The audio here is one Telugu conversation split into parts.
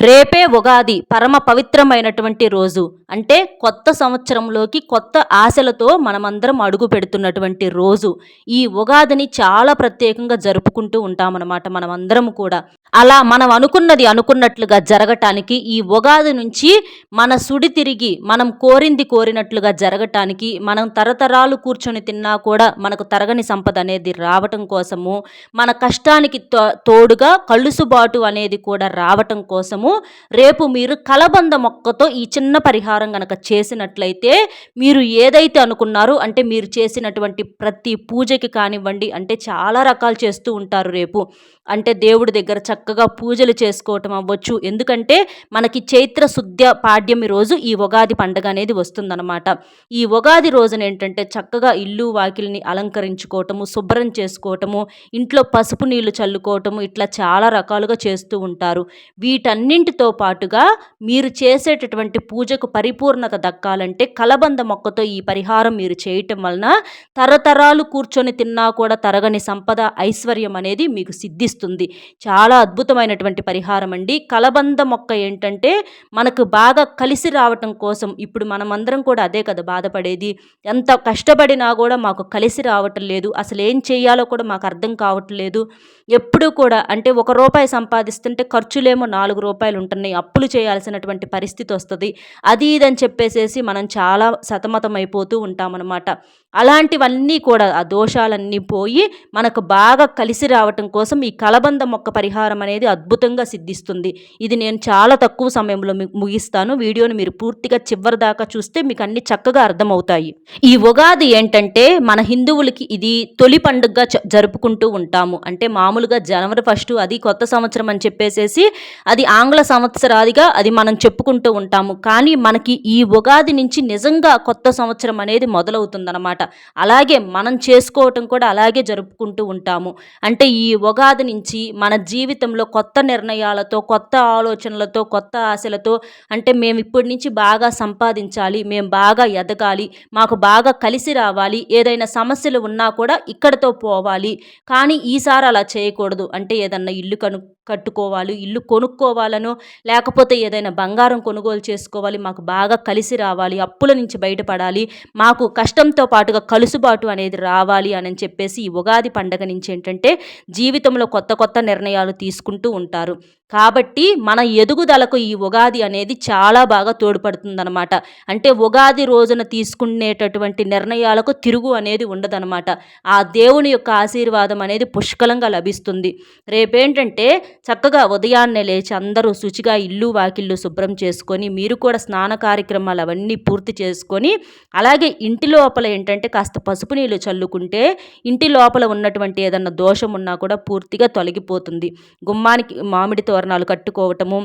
రేపే ఉగాది పరమ పవిత్రమైనటువంటి రోజు. అంటే కొత్త సంవత్సరంలోకి కొత్త ఆశలతో మనమందరం అడుగు పెడుతున్నటువంటి రోజు. ఈ ఉగాదిని చాలా ప్రత్యేకంగా జరుపుకుంటూ ఉంటామన్నమాట మనమందరం కూడా. అలా మనం అనుకున్నది అనుకున్నట్లుగా జరగటానికి ఈ ఉగాది నుంచి మన సుడి తిరిగి మనం కోరింది కోరినట్లుగా జరగటానికి మనం తరతరాలు కూర్చొని తిన్నా కూడా మనకు తరగని సంపద అనేది రావటం కోసము మన కష్టానికి తో- తోడుగా కలుసుబాటు అనేది కూడా రావటం కోసము రేపు మీరు కలబంద మొక్కతో ఈ చిన్న పరిహారం కనుక చేసినట్లయితే మీరు ఏదైతే అనుకున్నారో అంటే మీరు చేసినటువంటి ప్రతి పూజకి కానివ్వండి అంటే చాలా రకాలు చేస్తూ ఉంటారు రేపు. అంటే దేవుడి దగ్గర చక్కగా పూజలు చేసుకోవటం అవ్వచ్చు. ఎందుకంటే మనకి చైత్ర శుద్ధ పాడ్యమి రోజు ఈ ఉగాది పండగ అనేది వస్తుందన్నమాట. ఈ ఉగాది రోజున ఏంటంటే చక్కగా ఇల్లు వాకిల్ని అలంకరించుకోవటము శుభ్రం చేసుకోవటము ఇంట్లో పసుపు నీళ్ళు చల్లుకోవటము ఇట్లా చాలా రకాలుగా చేస్తూ ఉంటారు. వీటన్ని అన్నింటితో పాటుగా మీరు చేసేటటువంటి పూజకు పరిపూర్ణత దక్కాలంటే కలబంద మొక్కతో ఈ పరిహారం మీరు చేయటం వలన తరతరాలు కూర్చొని తిన్నా కూడా తరగని సంపద ఐశ్వర్యం అనేది మీకు సిద్ధిస్తుంది. చాలా అద్భుతమైనటువంటి పరిహారం అండి. కలబంద మొక్క ఏంటంటే మనకు బాగా కలిసి రావటం కోసం ఇప్పుడు మనమందరం కూడా అదే కదా బాధపడేది. ఎంత కష్టపడినా కూడా మాకు కలిసి రావటం లేదు. అసలు ఏం చేయాలో కూడా మాకు అర్థం కావట్లేదు ఎప్పుడూ కూడా అంటే ఒక రూపాయి సంపాదిస్తుంటే ఖర్చులేమో నాలుగు రూపాయలు రూపాయలు ఉంటున్నాయి అప్పులు చేయాల్సినటువంటి పరిస్థితి వస్తుంది. అది ఇదని చెప్పేసేసి మనం చాలా సతమతం అయిపోతూ ఉంటామన్నమాట. అలాంటివన్నీ కూడా ఆ దోషాలన్నీ పోయి మనకు బాగా కలిసి రావటం కోసం ఈ కలబంద మొక్క పరిహారం అనేది అద్భుతంగా సిద్ధిస్తుంది. ఇది నేను చాలా తక్కువ సమయంలో మీకు ముగిస్తాను. వీడియోని మీరు పూర్తిగా చివరి దాకా చూస్తే మీకు అన్ని చక్కగా అర్థమవుతాయి. ఈ ఉగాది ఏంటంటే మన హిందువులకి ఇది తొలి పండుగగా జరుపుకుంటూ ఉంటాము. అంటే మామూలుగా జనవరి ఫస్ట్ అది కొత్త సంవత్సరం అని చెప్పేసేసి అది ఆంగ్ల ఆంగ్ల సంవత్సరాదిగా అది మనం చెప్పుకుంటూ ఉంటాము. కానీ మనకి ఈ ఉగాది నుంచి నిజంగా కొత్త సంవత్సరం అనేది మొదలవుతుందన్నమాట. అలాగే మనం చేసుకోవటం కూడా అలాగే జరుపుకుంటూ ఉంటాము. అంటే ఈ ఉగాది నుంచి మన జీవితంలో కొత్త నిర్ణయాలతో కొత్త ఆలోచనలతో కొత్త ఆశలతో అంటే మేము ఇప్పటి నుంచి బాగా సంపాదించాలి మేము బాగా ఎదగాలి మాకు బాగా కలిసి రావాలి ఏదైనా సమస్యలు ఉన్నా కూడా ఇక్కడతో పోవాలి. కానీ ఈసారి అలా చేయకూడదు. అంటే ఏదన్నా ఇల్లు కను కట్టుకోవాలి ఇల్లు కొనుక్కోవాలనో లేకపోతే ఏదైనా బంగారం కొనుగోలు చేసుకోవాలి మాకు బాగా కలిసి రావాలి అప్పుల నుంచి బయటపడాలి మాకు కష్టంతో పాటుగా కలుసుబాటు అనేది రావాలి అని చెప్పేసి ఈ ఉగాది పండగ నుంచి ఏంటంటే జీవితంలో కొత్త కొత్త నిర్ణయాలు తీసుకుంటూ ఉంటారు. కాబట్టి మన ఎదుగుదలకు ఈ ఉగాది అనేది చాలా బాగా తోడ్పడుతుందనమాట అంటే ఉగాది రోజున తీసుకునేటటువంటి నిర్ణయాలకు తిరుగు అనేది ఉండదనమాట ఆ దేవుని యొక్క ఆశీర్వాదం అనేది పుష్కలంగా లభిస్తుంది. రేపేంటంటే చక్కగా ఉదయాన్నే లేచి అందరూ శుచిగా ఇల్లు వాకిళ్ళు శుభ్రం చేసుకొని మీరు కూడా స్నాన కార్యక్రమాలు అవన్నీ పూర్తి చేసుకొని అలాగే ఇంటి లోపల ఏంటంటే కాస్త పసుపు నీళ్ళు చల్లుకుంటే ఇంటి లోపల ఉన్నటువంటి ఏదన్నా దోషం ఉన్నా కూడా పూర్తిగా తొలగిపోతుంది. గుమ్మానికి మామిడి తోరణాలు కట్టుకోవటము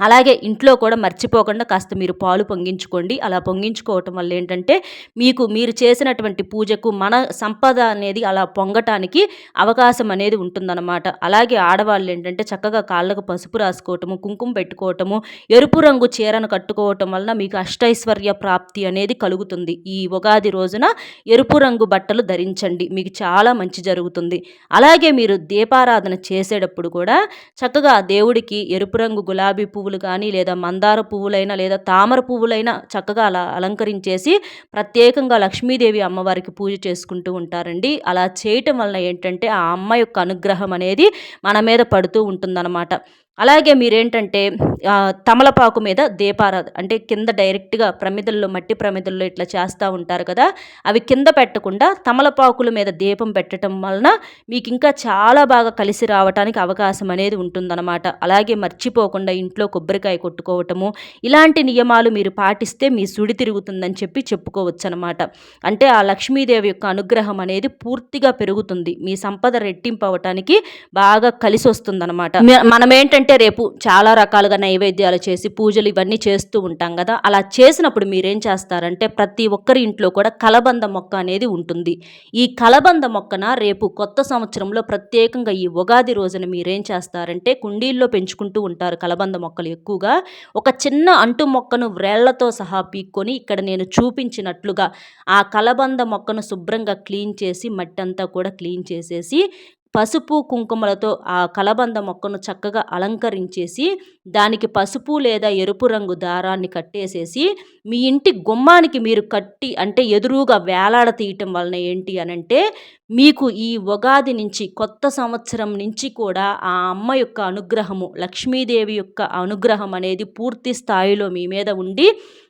అలాగే ఇంట్లో కూడా మర్చిపోకుండా కాస్త మీరు పాలు పొంగించుకోండి. అలా పొంగించుకోవటం వల్ల ఏంటంటే మీకు మీరు చేసినటువంటి పూజకు మన సంపద అనేది అలా పొంగటానికి అవకాశం అనేది ఉంటుందన్నమాట. అలాగే ఆడవాళ్ళు ఏంటంటే చక్కగా కాళ్ళకు పసుపు రాసుకోవటము కుంకుమ పెట్టుకోవటము ఎరుపు రంగు చీరను కట్టుకోవటం వలన మీకు అష్టైశ్వర్య ప్రాప్తి అనేది కలుగుతుంది. ఈ ఉగాది రోజున ఎరుపు రంగు బట్టలు ధరించండి. మీకు చాలా మంచి జరుగుతుంది. అలాగే మీరు దీపారాధన చేసేటప్పుడు కూడా చక్కగా దేవుడికి ఎరుపు రంగు గులాబీ పువ్వు పువ్వులు కానీ లేదా మందార పువ్వులైనా లేదా తామర పువ్వులైనా చక్కగా అలా అలంకరించేసి ప్రత్యేకంగా లక్ష్మీదేవి అమ్మవారికి పూజ చేసుకుంటూ ఉంటారండి. అలా చేయటం వలన ఏంటంటే ఆ అమ్మ యొక్క అనుగ్రహం అనేది మన మీద పడుతూ ఉంటుందన్నమాట. అలాగే మీరేంటంటే తమలపాకు మీద దీపారాధ అంటే కింద డైరెక్ట్గా ప్రమిదల్లో మట్టి ప్రమిదల్లో ఇట్లా చేస్తూ ఉంటారు కదా అవి కింద పెట్టకుండా తమలపాకుల మీద దీపం పెట్టడం వలన మీకు ఇంకా చాలా బాగా కలిసి రావడానికి అవకాశం అనేది ఉంటుందన్నమాట. అలాగే మర్చిపోకుండా ఇంట్లో కొబ్బరికాయ కొట్టుకోవటము ఇలాంటి నియమాలు మీరు పాటిస్తే మీ సుడి తిరుగుతుందని చెప్పి చెప్పుకోవచ్చు అనమాట అంటే ఆ లక్ష్మీదేవి యొక్క అనుగ్రహం అనేది పూర్తిగా పెరుగుతుంది. మీ సంపద రెట్టింపు అవటానికి బాగా కలిసి వస్తుందన్నమాట మనమేంటంటే మనం రేపు చాలా రకాలుగా నైవేద్యాలు చేసి పూజలు ఇవన్నీ చేస్తూ ఉంటాం కదా. అలా చేసినప్పుడు మీరేం చేస్తారంటే ప్రతి ఒక్కరి ఇంట్లో కూడా కలబంద మొక్క అనేది ఉంటుంది. ఈ కలబంద మొక్కన రేపు కొత్త సంవత్సరంలో ప్రత్యేకంగా ఈ ఉగాది రోజున మీరేం చేస్తారంటే కుండీల్లో పెంచుకుంటూ ఉంటారు కలబంద మొక్కలు ఎక్కువగా. ఒక చిన్న అంటు మొక్కను వ్రేళ్ళతో సహా పీక్కొని ఇక్కడ నేను చూపించినట్లుగా ఆ కలబంద మొక్కను శుభ్రంగా క్లీన్ చేసి మట్టి అంతా కూడా క్లీన్ చేసేసి పసుపు కుంకుమలతో ఆ కలబంద మొక్కను చక్కగా అలంకరించేసి దానికి పసుపు లేదా ఎరుపు రంగు దారాన్ని కట్టేసేసి మీ ఇంటి గుమ్మానికి మీరు కట్టి అంటే ఎదురుగా వేలాడ తీయటం వలన ఏంటి అనంటే మీకు ఈ ఉగాది నుంచి కొత్త సంవత్సరం నుంచి కూడా ఆ అమ్మ యొక్క అనుగ్రహము లక్ష్మీదేవి యొక్క అనుగ్రహం అనేది పూర్తి స్థాయిలో మీ మీద ఉండి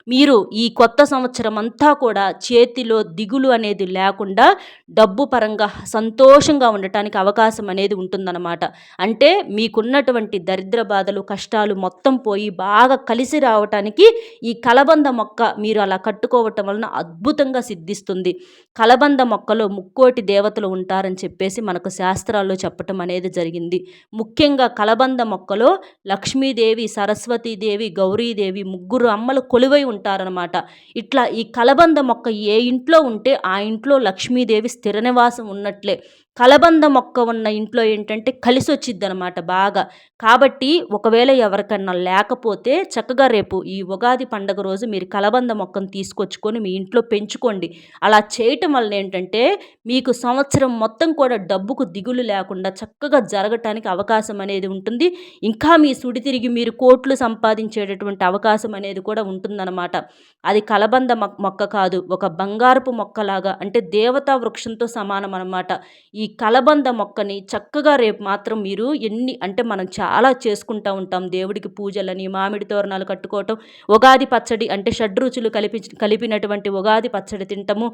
మీరు ఈ కొత్త సంవత్సరం అంతా కూడా చేతిలో దిగులు అనేది లేకుండా డబ్బు పరంగా సంతోషంగా ఉండటానికి అవకాశం అనేది ఉంటుందన్నమాట. అంటే మీకున్నటువంటి దరిద్ర బాధలు కష్టాలు మొత్తం పోయి బాగా కలిసి రావటానికి ఈ కలబంద మొక్క మీరు అలా కట్టుకోవటం వలన అద్భుతంగా సిద్ధిస్తుంది. కలబంద మొక్కలో ముక్కోటి దేవతలు ఉంటారని చెప్పేసి మనకు శాస్త్రాల్లో చెప్పటం అనేది జరిగింది. ముఖ్యంగా కలబంద మొక్కలో లక్ష్మీదేవి సరస్వతీదేవి గౌరీదేవి ముగ్గురు అమ్మలు కొలువై ఉంటారనమాట ఇట్లా ఈ కలబంద మొక్క ఏ ఇంట్లో ఉంటే ఆ ఇంట్లో లక్ష్మీదేవి స్థిర నివాసం ఉన్నట్లే. కలబంద మొక్క ఉన్న ఇంట్లో ఏంటంటే కలిసి వచ్చిద్ది అనమాట బాగా. కాబట్టి ఒకవేళ ఎవరికన్నా లేకపోతే చక్కగా రేపు ఈ ఉగాది పండగ రోజు మీరు కలబంద మొక్కను తీసుకొచ్చుకొని మీ ఇంట్లో పెంచుకోండి. అలా చేయటం వల్ల ఏంటంటే మీకు సంవత్సరం మొత్తం కూడా డబ్బుకు దిగులు లేకుండా చక్కగా జరగటానికి అవకాశం అనేది ఉంటుంది. ఇంకా మీ సుడి తిరిగి మీరు కోట్లు సంపాదించేటటువంటి అవకాశం అనేది కూడా ఉంటుందన్నమాట అది కలబంద మొక్క కాదు ఒక బంగారపు మొక్కలాగా అంటే దేవతా వృక్షంతో సమానం అనమాట ఈ ఈ కలబంద మొక్కని చక్కగా రేపు మాత్రం మీరు ఎన్ని అంటే మనం చాలా చేసుకుంటూ ఉంటాం. దేవుడికి పూజలని మామిడి తోరణాలు కట్టుకోవటం ఉగాది పచ్చడి అంటే షడ్రుచులు కలిపి కలిపినటువంటి ఉగాది పచ్చడి తింటము.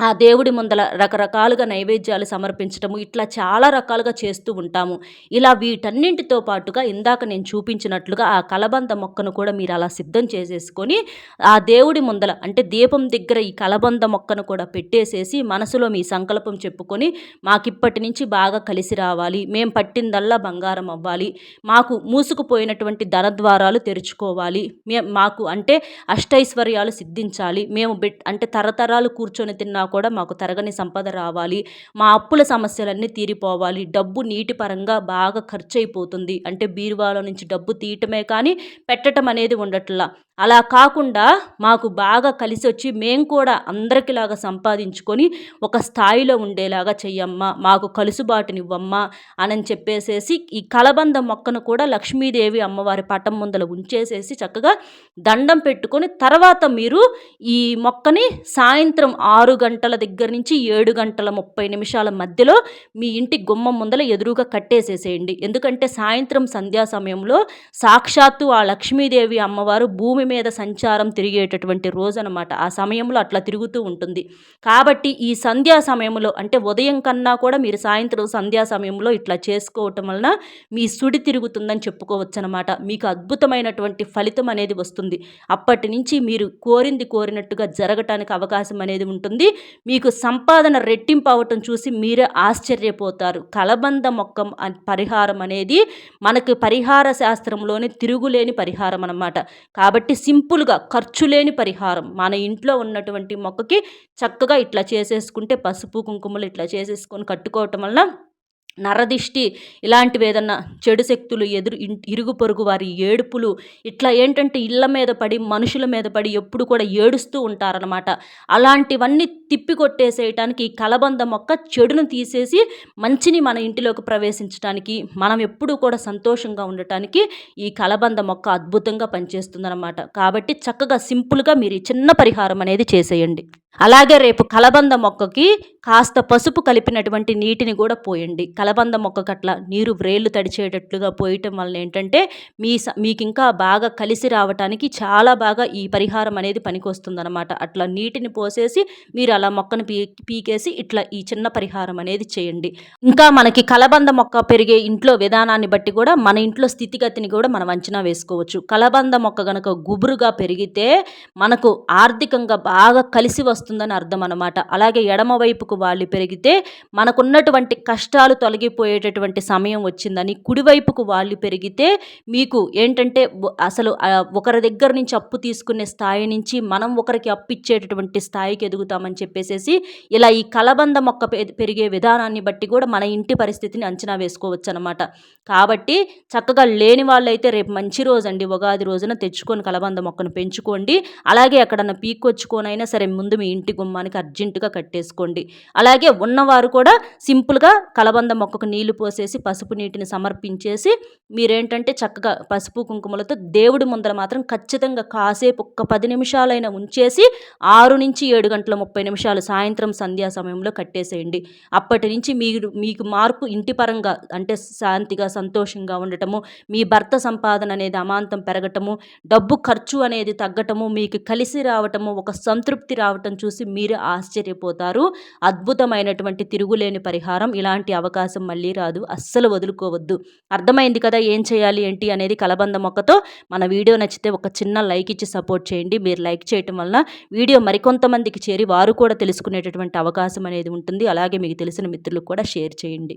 ఆ దేవుడి ముందల రకరకాలుగా నైవేద్యాలు సమర్పించటము ఇట్లా చాలా రకాలుగా చేస్తూ ఉంటాము. ఇలా వీటన్నింటితో పాటుగా ఇందాక నేను చూపించినట్లుగా ఆ కలబంద మొక్కను కూడా మీరు అలా సిద్ధం చేసేసుకొని ఆ దేవుడి ముందల అంటే దీపం దగ్గర ఈ కలబంద మొక్కను కూడా పెట్టేసేసి మనసులో మీ సంకల్పం చెప్పుకొని మాకిప్పటి నుంచి బాగా కలిసి రావాలి మేం పట్టిందల్లా బంగారం అవ్వాలి మాకు మూసుకుపోయినటువంటి ధనద్వారాలు తెరుచుకోవాలి మే మాకు అంటే అష్టైశ్వర్యాలు సిద్ధించాలి మేము బెట్ అంటే తరతరాలు కూర్చొని తిన్న కూడా మాకు తరగని సంపద రావాలి. మా అప్పుల సమస్యలన్నీ తీరిపోవాలి. డబ్బు నీటి పరంగా బాగా ఖర్చు అయిపోతుంది అంటే బీరువాలో నుంచి డబ్బు తీయటమే కానీ పెట్టడం అనేది ఉండట్లా. అలా కాకుండా మాకు బాగా కలిసి వచ్చి మేము కూడా అందరికిలాగా సంపాదించుకొని ఒక స్థాయిలో ఉండేలాగా చెయ్యమ్మా. మాకు కలుసుబాటునివ్వమ్మా అని చెప్పేసేసి ఈ కలబంద మొక్కను కూడా లక్ష్మీదేవి అమ్మవారి పటం ముందల ఉంచేసేసి చక్కగా దండం పెట్టుకొని తర్వాత మీరు ఈ మొక్కని సాయంత్రం ఆరు గంటల గంటల దగ్గర నుంచి ఏడు గంటల ముప్పై నిమిషాల మధ్యలో మీ ఇంటి గుమ్మం ముందల ఎదురుగా కట్టేసేసేయండి. ఎందుకంటే సాయంత్రం సంధ్యా సమయంలో సాక్షాత్తు ఆ లక్ష్మీదేవి అమ్మవారు భూమి మీద సంచారం తిరిగేటటువంటి రోజు అనమాట ఆ సమయంలో అట్లా తిరుగుతూ ఉంటుంది. కాబట్టి ఈ సంధ్యా సమయంలో అంటే ఉదయం కన్నా కూడా మీరు సాయంత్రం సంధ్యా సమయంలో ఇట్లా చేసుకోవటం వలన మీ సుడి తిరుగుతుందని చెప్పుకోవచ్చు అనమాట మీకు అద్భుతమైనటువంటి ఫలితం అనేది వస్తుంది. అప్పటి నుంచి మీరు కోరింది కోరినట్టుగా జరగటానికి అవకాశం అనేది ఉంటుంది. మీకు సంపాదన రెట్టింపు అవటం చూసి మీరే ఆశ్చర్యపోతారు. కలబంద మొక్క పరిహారం అనేది మనకు పరిహార శాస్త్రంలోని తిరుగులేని పరిహారం అనమాట కాబట్టి కాబట్టి సింపుల్గా ఖర్చు లేని పరిహారం. మన ఇంట్లో ఉన్నటువంటి మొక్కకి చక్కగా ఇట్లా చేసేసుకుంటే పసుపు కుంకుమలు ఇట్లా చేసేసుకొని కట్టుకోవటం వలన నరదిష్టి ఇలాంటివి ఏదన్నా చెడు శక్తులు ఎదురు ఇరుగు పొరుగు వారి ఏడుపులు ఇట్లా ఏంటంటే ఇళ్ళ మీద పడి మనుషుల మీద పడి ఎప్పుడు కూడా ఏడుస్తూ ఉంటారనమాట అలాంటివన్నీ తిప్పి కొట్టేసేయటానికి ఈ కలబంద మొక్క చెడును తీసేసి మంచిని మన ఇంటిలోకి ప్రవేశించడానికి మనం ఎప్పుడూ కూడా సంతోషంగా ఉండటానికి ఈ కలబంద మొక్క అద్భుతంగా పనిచేస్తుందన్నమాట. కాబట్టి చక్కగా సింపుల్గా మీరు చిన్న పరిహారం అనేది చేసేయండి. అలాగే రేపు కలబంద మొక్కకి కాస్త పసుపు కలిపినటువంటి నీటిని కూడా పోయండి. కలబంద మొక్కకట్ల నీరు వ్రేళ్ళు తడిచేటట్లుగా పోయటం వలన ఏంటంటే మీ మీకు ఇంకా బాగా కలిసి రావటానికి చాలా బాగా ఈ పరిహారం అనేది పనికొస్తుందన్నమాట. అట్లా నీటిని పోసేసి మీరు అలా మొక్కను పీ పీకేసి ఇట్లా ఈ చిన్న పరిహారం అనేది చేయండి. ఇంకా మనకి కలబంద మొక్క పెరిగే ఇంట్లో విధానాన్ని బట్టి కూడా మన ఇంట్లో స్థితిగతిని కూడా మనం అంచనా వేసుకోవచ్చు. కలబంద మొక్క గనక గుబురుగా పెరిగితే మనకు ఆర్థికంగా బాగా కలిసి వస్తుంది. వస్తుందని అర్థం అనమాట అలాగే ఎడమ వైపుకు వాళ్ళు పెరిగితే మనకున్నటువంటి కష్టాలు తొలగిపోయేటటువంటి సమయం వచ్చిందని కుడివైపుకు వాళ్ళు పెరిగితే మీకు ఏంటంటే అసలు ఒకరి దగ్గర నుంచి అప్పు తీసుకునే స్థాయి నుంచి మనం ఒకరికి అప్పు ఇచ్చేటటువంటి స్థాయికి ఎదుగుతామని చెప్పేసేసి ఇలా ఈ కలబంద మొక్క పెరిగే విధానాన్ని బట్టి కూడా మన ఇంటి పరిస్థితిని అంచనా వేసుకోవచ్చు అనమాట కాబట్టి చక్కగా లేని వాళ్ళైతే రేపు మంచి రోజు అండి ఉగాది రోజున తెచ్చుకొని కలబంద మొక్కను పెంచుకోండి. అలాగే ఎక్కడన్నా పీక్కొచ్చుకోనైనా సరే ముందు మీ ఇంటి గుమ్మానికి అర్జెంటుగా కట్టేసుకోండి. అలాగే ఉన్నవారు కూడా సింపుల్గా కలబంద మొక్కకు నీళ్ళు పోసేసి పసుపు నీటిని సమర్పించేసి మీరేంటంటే చక్కగా పసుపు కుంకుమలతో దేవుడి ముందర మాత్రం ఖచ్చితంగా కాసేపు ఒక్క పది నిమిషాలైనా ఉంచేసి ఆరు నుంచి ఏడు గంటల ముప్పై నిమిషాలు సాయంత్రం సంధ్యా సమయంలో కట్టేసేయండి. అప్పటి నుంచి మీరు మీకు మార్పు ఇంటి పరంగా అంటే శాంతిగా సంతోషంగా ఉండటము మీ భర్త సంపాదన అనేది అమాంతం పెరగటము డబ్బు ఖర్చు అనేది తగ్గటము మీకు కలిసి రావటము ఒక సంతృప్తి రావటం చూసి మీరు ఆశ్చర్యపోతారు. అద్భుతమైనటువంటి తిరుగులేని పరిహారం. ఇలాంటి అవకాశం మళ్ళీ రాదు. అస్సలు వదులుకోవద్దు. అర్థమైంది కదా ఏం చేయాలి ఏంటి అనేది కలబంద మొక్కతో మన వీడియో నచ్చితే ఒక చిన్న లైక్ ఇచ్చి సపోర్ట్ చేయండి. మీరు లైక్ చేయటం వలన వీడియో మరికొంతమందికి చేరి వారు కూడా తెలుసుకునేటటువంటి అవకాశం అనేది ఉంటుంది. అలాగే మీకు తెలిసిన మిత్రులకు కూడా షేర్ చేయండి.